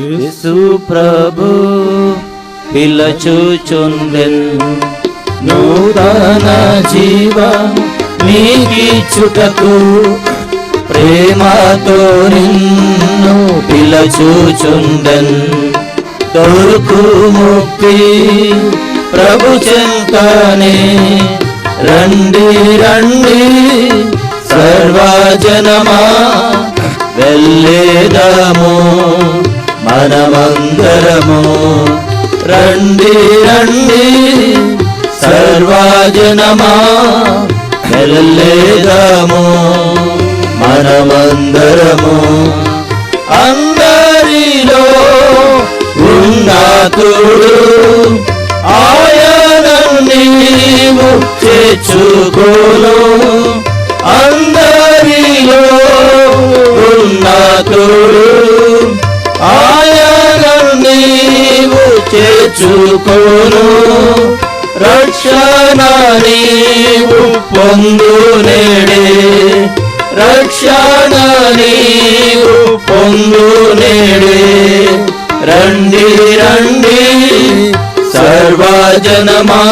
యేసు ప్రభు పిలచుచుండెన్. నూతన జీవ నీకిచ్చుటకు ప్రేమతో నిన్ను పిలచుచుండెన్. దొరుకు ముక్తి ప్రభు చెంతనే. రండి రండి సర్వజనమా వెళ్ళేదము. మనమందరము రండి రండి సర్వాజనమా వెళ్ళేదము మనమందరము అందరిలో ఉన్నతుడు ఆయన నీవు చేర్చుకోను అందరిలో ఉన్నతుడు కోరు. రక్షణ నీవు పొందు నేడే. రక్షణ నీవు పొందు నేడే. రండి రండి సర్వజనమా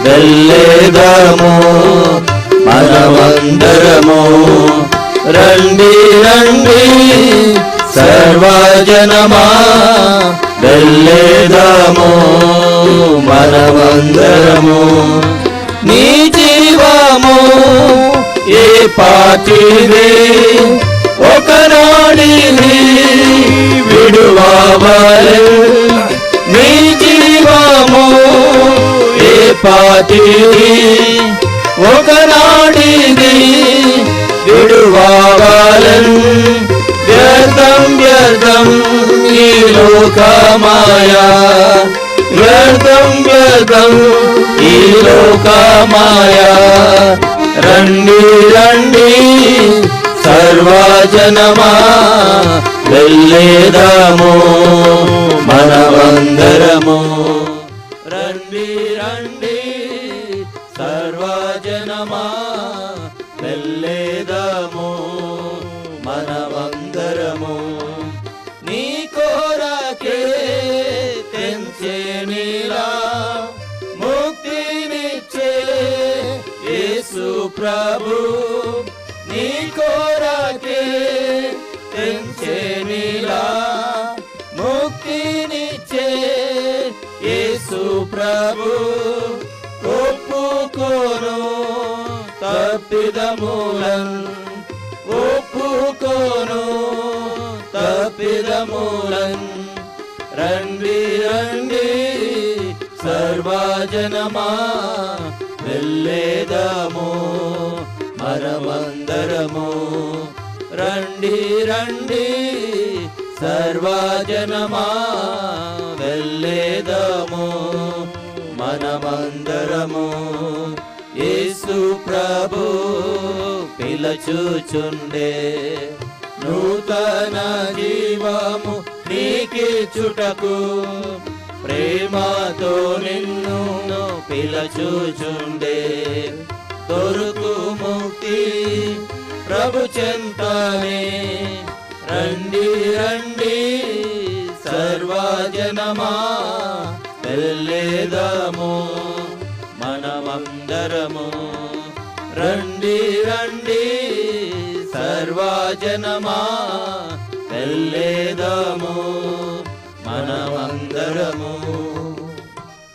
వెళ్ళేదము మనమందరము. రండి రండి సర్వజనమా వెళ్ళేదాము మనమందరము నీ జీవము ఏ పాటిది ఒకనాడిది విడువవలే నీ జీవము ఏ పాటిది ఒకనాడిది విడువవలన్ వ్యర్థం వ్యర్థం లోకమాయా. వ్యర్థం వ్యర్థం ఈ లోకమాయా. రండి రండి సర్వజనమా వెళ్ళేదాము మనమందరము. రండి రండి సర్వజనమా వెళ్ళే తెంచే నీలా ముక్తినిచ్చే యేసు ప్రభు. నీ కోరకే తెంచే నీలా ముక్తినిచ్చే యేసు ప్రభు. ఒప్పుకోను తప్పిదమూలన్ ఒప్పుకోను తప్పిదమూలం. రండి రండి సర్వజనమా వెళ్ళేదము మనమందరము రండి రండి సర్వజనమా వెళ్ళేదము మనమందరము. యేసు ప్రభు పిలచుచుండే నూతన జీవము నీకిచ్చుటకు ప్రేమతో నిన్ను పిలచూచుండే. దొరుకు ముక్తి ప్రభు చెంతనే. రండి రండి సర్వజనమా వెళ్ళేదము మనమందరము. రండి రండి సర్వజనమా వెళ్ళేదాము మనమందరము.